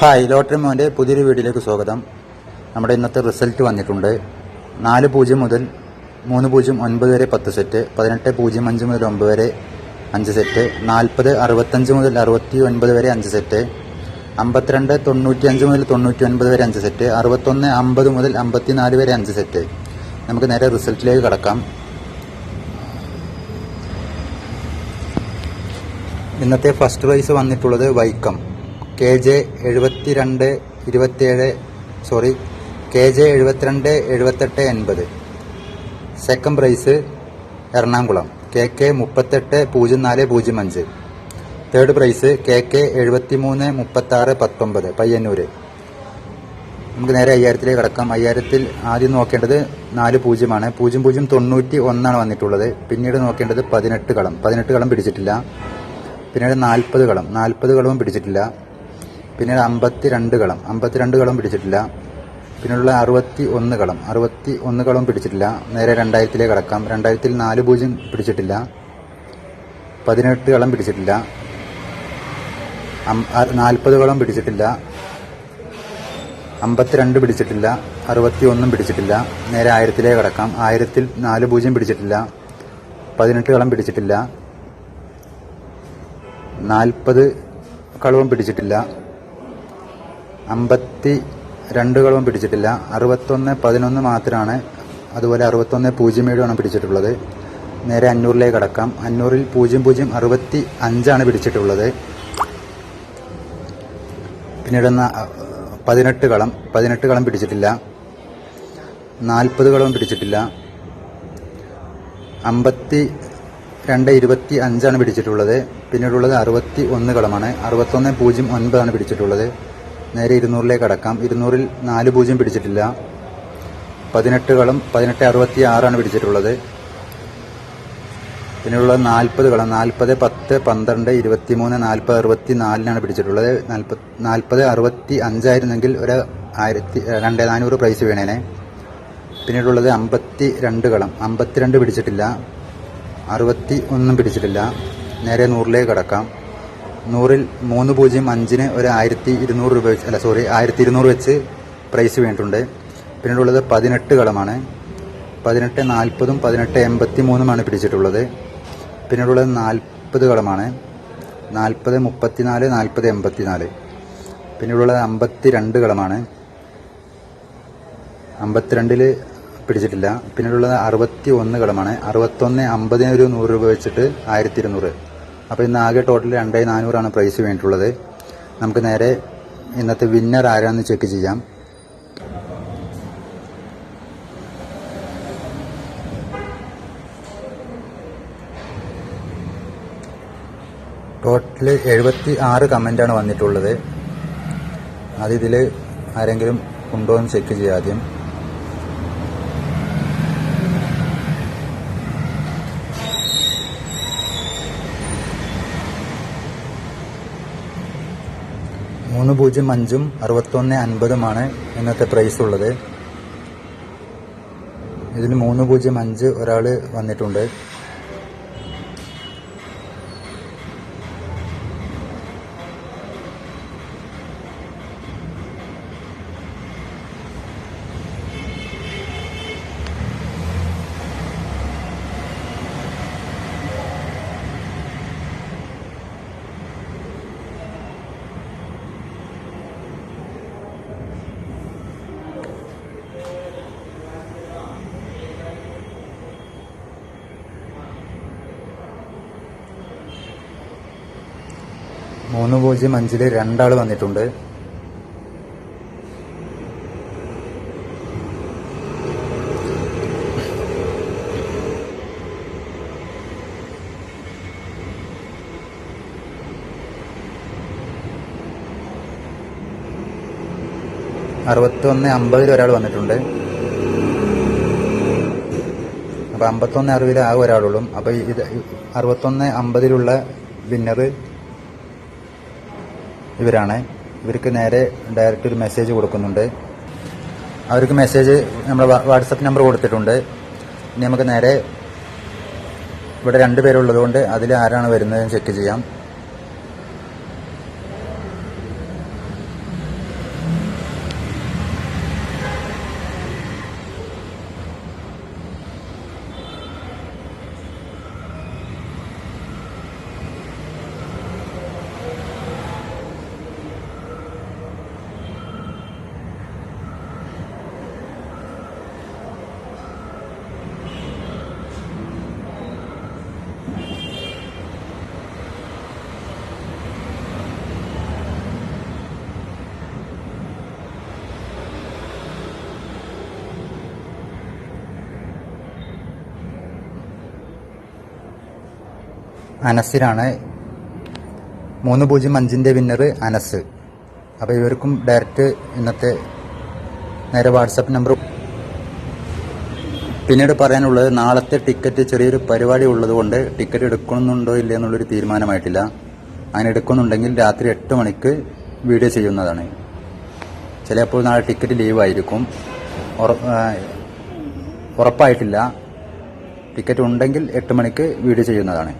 Hi lottery മോന്റെ പുതിയൊരു വീഡിയോയിലേക്ക് സ്വാഗതം. നമ്മുടെ ഇന്നത്തെ റിസൾട്ട് വന്നിട്ടുണ്ട്. നാല് പൂജ്യം മുതൽ മൂന്ന് പൂജ്യം ഒൻപത് വരെ പത്ത് സെറ്റ് പതിനെട്ട് പൂജ്യം അഞ്ച് മുതൽ ഒമ്പത് വരെ അഞ്ച് സെറ്റ് നാൽപ്പത് അറുപത്തഞ്ച് മുതൽ അറുപത്തി ഒൻപത് വരെ അഞ്ച് സെറ്റ് അമ്പത്തിരണ്ട് തൊണ്ണൂറ്റി അഞ്ച് മുതൽ തൊണ്ണൂറ്റി ഒൻപത് വരെ അഞ്ച് സെറ്റ് അറുപത്തൊന്ന് അമ്പത് മുതൽ അമ്പത്തി നാല് വരെ അഞ്ച് സെറ്റ് നമുക്ക് നേരെ റിസൾട്ടിലേക്ക് കടക്കാം. ഇന്നത്തെ ഫസ്റ്റ് പ്രൈസ് വന്നിട്ടുള്ളത് വൈക്കം. കെ ജെ എഴുപത്തിരണ്ട് ഇരുപത്തിയേഴ് സോറി കെ ജെ എഴുപത്തിരണ്ട് എഴുപത്തെട്ട് എൺപത്. Second prize Ernakulam. K K മുപ്പത്തെട്ട് പൂജ്യം നാല് പൂജ്യം അഞ്ച്. തേർഡ് പ്രൈസ് കെ കെ എഴുപത്തി മൂന്ന് മുപ്പത്തി ആറ് പത്തൊമ്പത് പയ്യന്നൂര്. നമുക്ക് നേരെ അയ്യായിരത്തിലേക്ക് കടക്കാം. അയ്യായിരത്തിൽ ആദ്യം നോക്കേണ്ടത് നാല് പൂജ്യമാണ്. പൂജ്യം പൂജ്യം തൊണ്ണൂറ്റി ഒന്നാണ് വന്നിട്ടുള്ളത്. പിന്നീട് നോക്കേണ്ടത് പതിനെട്ട് കളം. പതിനെട്ട് കളം പിടിച്ചിട്ടില്ല. പിന്നീട് നാൽപ്പത് കളം. നാൽപ്പത് കളവും പിടിച്ചിട്ടില്ല. പിന്നീട് അമ്പത്തി രണ്ട് കളം. അമ്പത്തിരണ്ട് കളം പിടിച്ചിട്ടില്ല. പിന്നെയുള്ള അറുപത്തി ഒന്ന് കളം. അറുപത്തി ഒന്ന് കളം പിടിച്ചിട്ടില്ല. നേരെ രണ്ടായിരത്തിലേക്ക് കടക്കാം. രണ്ടായിരത്തിൽ നാല് പൂജ്യം പിടിച്ചിട്ടില്ല. പതിനെട്ട് കളം പിടിച്ചിട്ടില്ല. നാൽപ്പത് കളം പിടിച്ചിട്ടില്ല. അമ്പത്തിരണ്ട് പിടിച്ചിട്ടില്ല. അറുപത്തി ഒന്നും പിടിച്ചിട്ടില്ല. നേരെ ആയിരത്തിലേക്ക് കടക്കാം. ആയിരത്തിൽ നാല് പൂജ്യം പിടിച്ചിട്ടില്ല. പതിനെട്ട് കളം പിടിച്ചിട്ടില്ല. നാൽപ്പത് കളവും പിടിച്ചിട്ടില്ല. അമ്പത്തി രണ്ട് കളവും പിടിച്ചിട്ടില്ല. അറുപത്തൊന്ന് പതിനൊന്ന് മാത്രമാണ്. അതുപോലെ അറുപത്തൊന്ന് പൂജ്യം ഏഴുമാണ് പിടിച്ചിട്ടുള്ളത്. നേരെ അഞ്ഞൂറിലേക്ക് കടക്കാം. അഞ്ഞൂറിൽ പൂജ്യം പൂജ്യം അറുപത്തി അഞ്ചാണ് പിടിച്ചിട്ടുള്ളത്. പിന്നീട് പതിനെട്ട് കളം. പതിനെട്ട് കളം പിടിച്ചിട്ടില്ല. നാൽപ്പത് കളം പിടിച്ചിട്ടില്ല. അമ്പത്തി രണ്ട് ഇരുപത്തി അഞ്ചാണ് പിടിച്ചിട്ടുള്ളത്. പിന്നീടുള്ളത് അറുപത്തി ഒന്ന് കളമാണ്. അറുപത്തൊന്ന് പൂജ്യം ഒൻപതാണ് പിടിച്ചിട്ടുള്ളത്. നേരെ ഇരുന്നൂറിലേക്ക് അടക്കാം ഇരുന്നൂറിൽ നാല് പൂജ്യം പിടിച്ചിട്ടില്ല. പതിനെട്ടുകളും പതിനെട്ട് അറുപത്തി ആറാണ് പിടിച്ചിട്ടുള്ളത്. പിന്നെയുള്ളത് നാൽപ്പത് കളം നാൽപ്പത് പത്ത് പന്ത്രണ്ട് ഇരുപത്തി മൂന്ന് നാൽപ്പത് അറുപത്തി നാലിനാണ് പിടിച്ചിട്ടുള്ളത്. നാൽപ്പത് നാൽപ്പത് അറുപത്തി അഞ്ചായിരുന്നെങ്കിൽ ഒരു ആയിരത്തി രണ്ട് നാനൂറ് പ്രൈസ് വേണേനെ. പിന്നീടുള്ളത് അമ്പത്തി രണ്ട് കളം അമ്പത്തിരണ്ട് പിടിച്ചിട്ടില്ല. അറുപത്തി ഒന്നും പിടിച്ചിട്ടില്ല. നേരെ നൂറിലേക്ക് കടക്കാം. നൂറിൽ മൂന്ന് പൂജ്യം അഞ്ചിന് ഒരു ആയിരത്തി ഇരുന്നൂറ് രൂപ വെച്ച് അല്ല സോറി ആയിരത്തി ഇരുന്നൂറ് വെച്ച് പ്രൈസ് വേണ്ടിയിട്ടുണ്ട് പിന്നീടുള്ളത് പതിനെട്ട് കളമാണ് പതിനെട്ട് നാൽപ്പതും പതിനെട്ട് എൺപത്തി മൂന്നുമാണ് പിടിച്ചിട്ടുള്ളത്. പിന്നീടുള്ളത് നാൽപ്പത് കളമാണ് നാൽപ്പത് മുപ്പത്തിനാല് നാൽപ്പത് എൺപത്തിനാല്. പിന്നീടുള്ളത് അമ്പത്തി രണ്ട് കളമാണ് അമ്പത്തിരണ്ടിൽ പിടിച്ചിട്ടില്ല. പിന്നീടുള്ളത് അറുപത്തി ഒന്ന് കളമാണ് അറുപത്തൊന്ന് അമ്പതിന് ഒരു നൂറ് രൂപ വെച്ചിട്ട് ആയിരത്തി ഇരുന്നൂറ് അപ്പോൾ ഇന്ന് ആകെ ടോട്ടൽ രണ്ടേ നാനൂറാണ് പ്രൈസ് വേണ്ടിയിട്ടുള്ളത്. നമുക്ക് നേരെ ഇന്നത്തെ വിന്നർ ആരാണെന്ന് ചെക്ക് ചെയ്യാം. ടോട്ടൽ എഴുപത്തി ആറ് കമന്റാണ് വന്നിട്ടുള്ളത്. അതിതിൽ ആരെങ്കിലും ഉണ്ടോ എന്ന് ചെക്ക് ചെയ്യാം ആദ്യം. മൂന്ന് പൂജ്യം അഞ്ചും അറുപത്തൊന്ന് അൻപതുമാണ് ഇന്നത്തെ പ്രൈസ് ഉള്ളത്. ഇതിന് മൂന്ന് പൂജ്യം അഞ്ച് ഒരാൾ വന്നിട്ടുണ്ട്. മൂന്ന് പൂജ്യം അഞ്ചിൽ രണ്ടാൾ വന്നിട്ടുണ്ട്. അറുപത്തൊന്ന് അമ്പതിൽ ഒരാൾ വന്നിട്ടുണ്ട്. അപ്പൊ അമ്പത്തൊന്ന് അറുപതിൽ ആ ഒരാളുള്ളൂ. അപ്പൊ ഇത് അറുപത്തൊന്ന് അമ്പതിലുള്ള വിന്നർ ഇവരാണ്. ഇവർക്ക് നേരെ ഡയറക്റ്റ് ഒരു മെസ്സേജ് കൊടുക്കുന്നുണ്ട്. അവർക്ക് മെസ്സേജ് നമ്മൾ വാട്സപ്പ് നമ്പർ കൊടുത്തിട്ടുണ്ട്. ഇനി നമുക്ക് നേരെ ഇവിടെ രണ്ട് പേരുള്ളതുകൊണ്ട് അതിൽ ആരാണ് വരുന്നതെന്ന് ചെക്ക് ചെയ്യാം. അനസിനാണ്. മൂന്ന് പൂജ്യം അഞ്ചിന്റെ വിന്നർ അനസ്. അപ്പോൾ ഇവർക്കും ഡയറക്റ്റ് ഇന്നത്തെ നേരെ വാട്സപ്പ് നമ്പർ പിന്നീട് പറയാനുള്ളത് നാളത്തെ ടിക്കറ്റ് ചെറിയൊരു പരിപാടി ഉള്ളതുകൊണ്ട് ടിക്കറ്റ് എടുക്കണമെന്നുണ്ടോ ഇല്ല എന്നുള്ളൊരു തീരുമാനമായിട്ടില്ല. അങ്ങനെ എടുക്കുന്നുണ്ടെങ്കിൽ രാത്രി എട്ട് മണിക്ക് വീഡിയോ ചെയ്യുന്നതാണ്. ചിലപ്പോൾ നാളെ ടിക്കറ്റ് ലീവായിരിക്കും ഉറപ്പായിട്ടില്ല. ടിക്കറ്റ് ഉണ്ടെങ്കിൽ എട്ട് മണിക്ക് വീഡിയോ ചെയ്യുന്നതാണ്.